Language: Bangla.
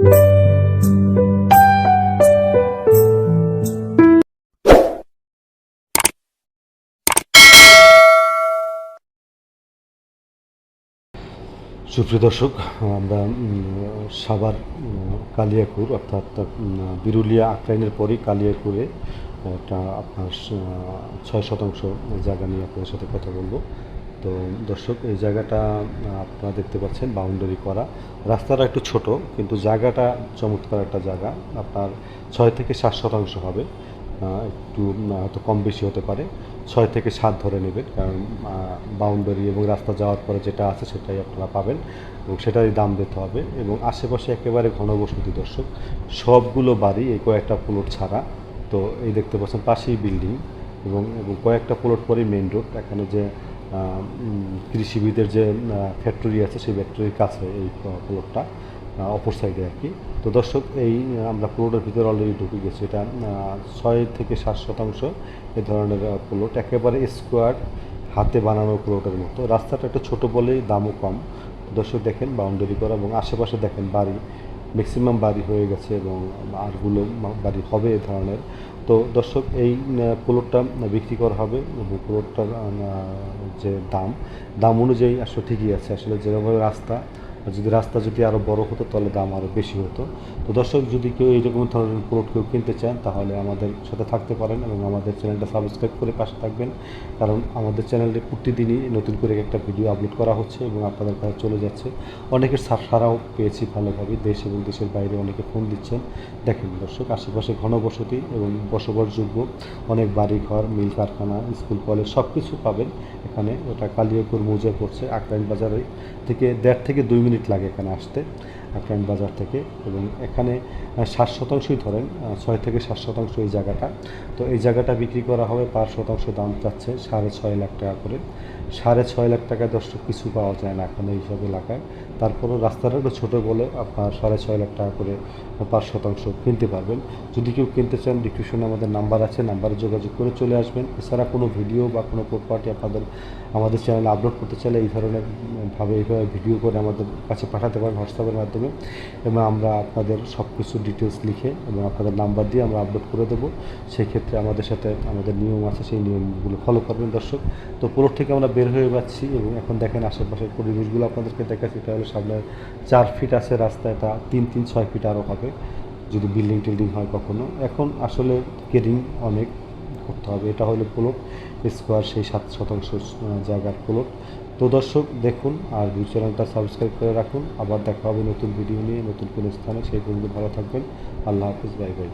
সুপ্রিয় দর্শক আমরা উম, কালিয়াকুর অর্থাৎ বিরুলিয়া আক্রাইনের পরই কালিয়াকুরে একটা আপনার ছয় শতাংশ জায়গা নিয়ে আপনাদের সাথে কথা বলব। তো দর্শক, এই জায়গাটা আপনারা দেখতে পাচ্ছেন, বাউন্ডারি করা। রাস্তাটা একটু ছোট, কিন্তু জায়গাটা চমৎকার একটা জায়গা। আপনার ছয় থেকে সাত শতাংশ হবে। একটু হয়তো কম বেশি হতে পারে। ছয় থেকে সাত ধরে নেবেন, কারণ বাউন্ডারি এবং রাস্তা যাওয়ার পরে যেটা আছে সেটাই আপনারা পাবেন এবং সেটারই দাম দিতে হবে এবং আশেপাশে একেবারে ঘনবসতি দর্শক। সবগুলো বাড়ি এই কয়েকটা প্লট ছাড়া। তো এই দেখতে পাচ্ছেন, পাশেই বিল্ডিং এবং এবং কয়েকটা প্লট পরেই মেন রোড। এখানে যে কৃষিবিদের যে ফ্যাক্টরি আছে, সেই ফ্যাক্টরির কাছে এই প্লটটা অপর সাইডে আর কি। তো দর্শক, এই, আমরা প্লটের ভিতরে অলরেডি ঢুকে গেছি। এটা ছয় থেকে সাত শতাংশ এ ধরনের প্লট একেবারে স্কোয়ার হাতে বানানো প্লটের মতো। রাস্তাটা একটু ছোটো বলেই দামও কম। দর্শক দেখেন বাউন্ডারি করা এবং আশেপাশে দেখেন বাড়ি। ম্যাক্সিমাম বাড়ি হয়ে গেছে এবং আরগুলো বাড়ি হবে এ ধরনের। তো দর্শক, এই প্লটটা বিক্রি করা হবে এবং প্লটটার যে দাম দাম অনুযায়ী আসলে ঠিকই আছে। আসলে যেভাবে রাস্তা যদি রাস্তা যদি আরও বড় হতো, তাহলে দাম আরও বেশি হতো। তো দর্শক, যদি কেউ এইরকম ধরনের প্লট কেউ কিনতে চান, তাহলে আমাদের সাথে থাকতে পারেন এবং আমাদের চ্যানেলটা সাবস্ক্রাইব করে পাশে থাকবেন। কারণ আমাদের চ্যানেলে প্রতিদিনই নতুন করে একটা ভিডিও আপলোড করা হচ্ছে এবং আপনাদের কাছে চলে যাচ্ছে। অনেকের সারাও পেয়েছি ভালোভাবে। দেশ এবং দেশের বাইরে অনেকে ফোন দিচ্ছেন। দেখেন দর্শক, আশেপাশে ঘনবসতি এবং বসবাসযোগ্য অনেক বাড়ি ঘর মিল কারখানা, স্কুল, কলেজ সব কিছু পাবেন। এখানে, ওটা কালিয়াকুর মৌজা পড়ছে আকরাইন বাজারে থেকে দেড় থেকে দুই মিনিট লাগে এখানে আসতে। আকরাইন বাজার থেকে এবং এখানে ষাট শতাংশই ধরেন ছয় থেকে সাত শতাংশ এই জায়গাটা। তো এই জায়গাটা বিক্রি করা হবে পাঁচ শতাংশ দাম চাচ্ছে সাড়ে ছয় লাখ টাকা করে। সাড়ে ছয় লাখ টাকায় দর্শক কিছু পাওয়া যায় না এখন এইসব এলাকায়। তারপরও রাস্তাটা একটু ছোটো বলে আপনার সাড়ে ছয় লাখ টাকা করে পাঁচ শতাংশ কিনতে পারবেন। যদি কেউ কিনতে চান ডিসক্রিপশনে আমাদের নাম্বার আছে নাম্বারে যোগাযোগ করে চলে আসবেন। এছাড়া কোনো ভিডিও বা কোনো প্রপার্টি আপনাদের, আমাদের চ্যানেলে আপলোড করতে চাইলে এই ধরনের ভাবে এইভাবে ভিডিও করে আমাদের কাছে পাঠাতে পারেন হোয়াটসঅ্যাপের মাধ্যমে। এবং আমরা আপনাদের সব কিছু ডিটেলস লিখে এবং আপনাদের নাম্বার দিয়ে আমরা আপলোড করে দেবো। সেক্ষেত্রে আমাদের সাথে আমাদের নিয়ম আছে, সেই নিয়মগুলো ফলো করবেন দর্শক। তো পুরো থেকে আমরা বের হয়ে যাচ্ছি এবং এখন দেখেন আশেপাশের পরিবেশগুলো আপনাদেরকে দেখাচ্ছি, এটা হলো সামনে চার ফিট আছে রাস্তা এটা তিন তিন, ছয় ফিট আরও হবে। যদি বিল্ডিং টিল্ডিং হয় কখনো। এখন আসলে কেরিং অনেক। করতে হবে। এটা হলো প্লট স্কোয়ার সেই সাত শতাংশ জায়গার প্লট তো দর্শক, দেখুন আর দুই চ্যানেলটা সাবস্ক্রাইব করে রাখুন। আবার দেখা হবে নতুন ভিডিও নিয়ে, নতুন কোনো স্থানে। সেই পর্যন্ত ভালো থাকবেন। আল্লাহ হাফিজ বাই বাই